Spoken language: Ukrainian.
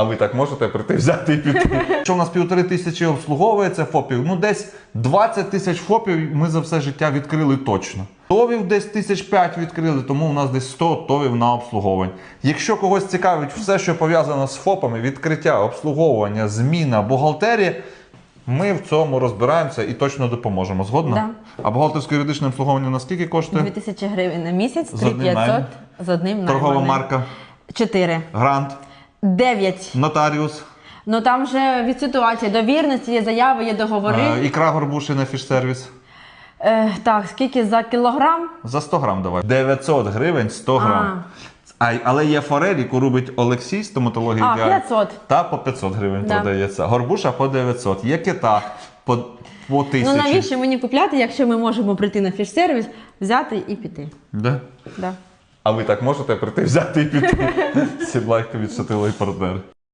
А ви так можете прийти взяти і піти. Що в нас півтори тисячі обслуговується ФОПів? Ну десь 20 тисяч ФОПів ми за все життя відкрили точно. ТОВів десь тисяч п'ять відкрили, тому у нас десь 100 ТОВів на обслуговування. Якщо когось цікавить все, що пов'язано з ФОПами, відкриття, обслуговування, зміна, бухгалтерія, ми в цьому розбираємося і точно допоможемо. Згодно? Да. А бухгалтерське юридичне обслуговування наскільки коштує? 2000 гривень на місяць, З одним 3500 з одним Торгова марка, 4. грант, 9. нотаріус, Ну там вже від ситуації, довірності, є заяви, є договори. е, ікра горбушина, фішсервіс. Е, так, скільки за кілограм? За 100 грам давай. 900 гривень 100 грам. А, але є форель, яку робить Олексій, стоматологія А, ідеальна. 500. Та по 500 гривень Да. продається. Горбуша по 900. Є кита по, по 1000. Ну навіщо мені купляти, якщо ми можемо прийти на фіш-сервіс, взяти і піти? Да? Да. А ви так можете прийти взяти і піти. Сідлайка від шатилої партнери.